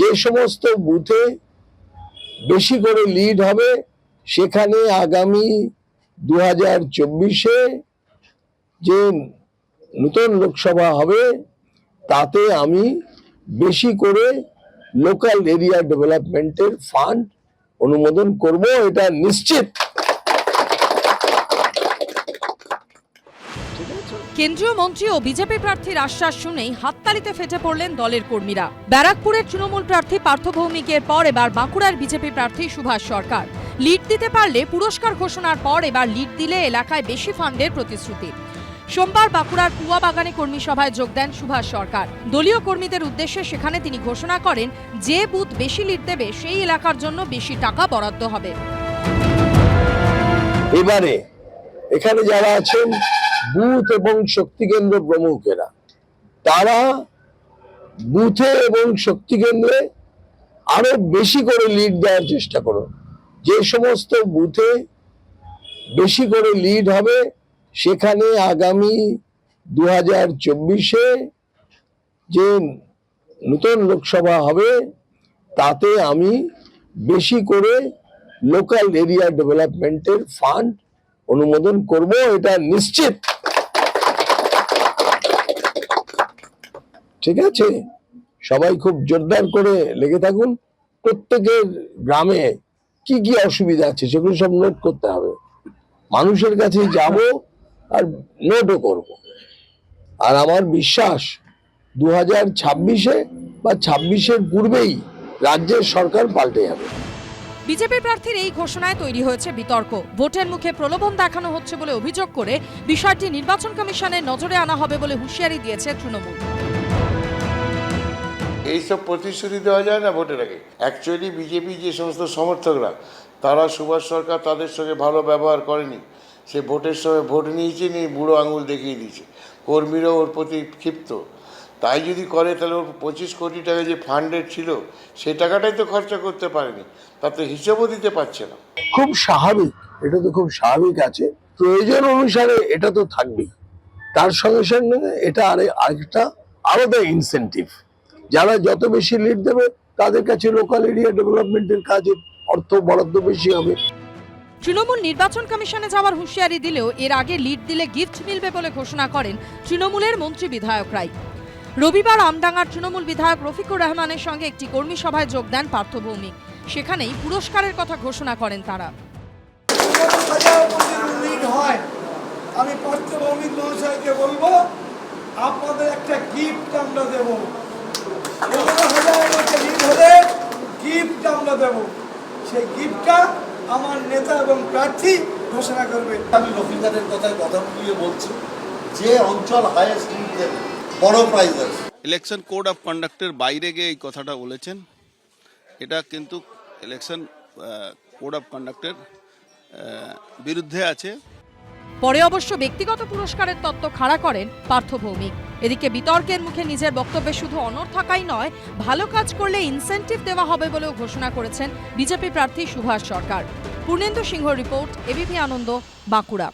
যে সমস্ত বুথে বেশি করে লিড হবে, সেখানে আগামী দু হাজার চব্বিশে যে নতুন লোকসভা হবে, তাতে আমি বেশি করে লোকাল এরিয়া ডেভেলপমেন্টের ফান্ড অনুমোদন করব, এটা নিশ্চিত। কেন্দ্রীয় মন্ত্রী ও বিজেপি প্রার্থীর আশ্বাস শুনেই হাততালিতে ফেটে পড়লেন দলের কর্মীরা। ব্যারাকপুরের তৃণমূল প্রার্থী পার্থ ভৌমিকের পর এবার বাঁকুড়ার বিজেপি প্রার্থী সুভাষ সরকার। লিড দিতে পারলে পুরস্কার ঘোষণার পর এবার লিড দিলে এলাকায় বেশি ফান্ডের প্রতিশ্রুতি। সোমবার বাঁকুড়ার কুয়া বাগানে কর্মী সভায় যোগ দেন সুভাষ সরকার। দলীয় কর্মীদের উদ্দেশ্যে সেখানে তিনি ঘোষণা করেন, যে বুথ বেশি লিড দেবে সেই এলাকার জন্য বেশি টাকা বরাদ্দ হবে। এবারে এখানে যারা আছেন বুথ এবং শক্তি কেন্দ্র প্রমুখেরা। তারা বুথে এবং শক্তি কেন্দ্রে আরও বেশি করে লিড দেওয়ার চেষ্টা করুন। যে সমস্ত বুথে বেশি করে লিড হবে, সেখানে আগামী দু হাজার চব্বিশে যে নতুন লোকসভা হবে, তাতে আমি বেশি করে লোকাল এরিয়া ডেভেলপমেন্টের ফান্ড অনুমোদন করব, এটা নিশ্চিত। ঠিক আছে? সবাই খুব জোরদার করে লেগে থাকুন। প্রত্যেকের গ্রামে কি কি অসুবিধা আছে সেগুলো সব নোট করতে হবে। মানুষের কাছে যাব আর নোটও করব। আর আমার বিশ্বাস দু হাজার ছাব্বিশে বা ছাব্বিশের পূর্বেই রাজ্যের সরকার পাল্টে যাবে। বিজেপি প্রার্থীর এই ঘোষণায় তৈরি হয়েছে বিতর্ক। ভোটের মুখে প্রলোভন দেখানো হচ্ছে বলে অভিযোগ করে বিষয়টি নির্বাচন কমিশনের নজরে আনা হবে বলে হুঁশিয়ারি দিয়েছে তৃণমূল। এইসব প্রতিশ্রুতি দেওয়া যায় না ভোটের আগে। অ্যাকচুয়ালি বিজেপি যে সমস্ত সমর্থকরা, তারা সুভাষ সরকার তাদের সঙ্গে ভালো ব্যবহার করেনি। সে ভোটের সময় ভোট নিয়েছে, নিয়ে বুড়ো আঙুল দেখিয়ে দিয়েছে। কর্মীরাও ওর প্রতি ক্ষিপ্ত। তাই যদি করে, তাহলে ওর পঁচিশ কোটি টাকা যে ফান্ডেড ছিল সেই টাকাটাই তো খরচা করতে পারেনি। তাতে হিসেবও দিতে পারছে না। খুব স্বাভাবিক, এটা তো খুব স্বাভাবিক আছে। প্রয়োজন অনুসারে এটা তো থাকবেই। তার সঙ্গে সঙ্গে এটা আরে আরেকটা, আলাদা ইনসেনটিভ যারা যত বেশি লিড দেবে তাদের কাছে লোকাল এরিয়া ডেভেলপমেন্টের কাজে অর্থ বরাদ্দ বেশি হবে। তৃণমূল নির্বাচন কমিশনে যাওয়ার হুঁশিয়ারি দিলেও এর আগে লিড দিলে গিফট মিলবে বলে ঘোষণা করেন তৃণমূলের মন্ত্রী বিধায়করাই রবিবার আমডাঙ্গার তৃণমূল বিধায়ক রফিকুর রহমানের সঙ্গে একটি কর্মী সভায় যোগ দেন পার্থ ভৌমিক। সেখানেই পুরস্কারের কথা ঘোষণা করেন তারা। আমি পত্রভৌমিক মহাশয়কে বলব আপনাদের একটা গিফট আমরা দেব পনেরো হাজার মধ্যে লিড সেই গিফটটা আমার নেতা এবং প্রার্থী ঘোষণা করবে আমি কথায় কথা ইলেকশন কোড অফ কন্ডাক্টের বাইরে গিয়ে এই কথাটা বলেছেন। এটা কিন্তু ইলেকশন কোড অফ কন্ডাক্টের বিরুদ্ধে আছে। পরে অবশ্য ব্যক্তিগত পুরস্কারের তত্ত্ব খাড়া করেন পার্থ ভৌমিক। এদিকে বিতর্কের মুখে নিজের বক্তব্যে শুধু অনর থাকাই নয়, ভালো কাজ করলে ইনসেন্টিভ দেওয়া হবে বলেও ঘোষণা করেছেন বিজেপি প্রার্থী সুভাষ সরকার। Purnendu Singha report, ABP Ananda, Bankura.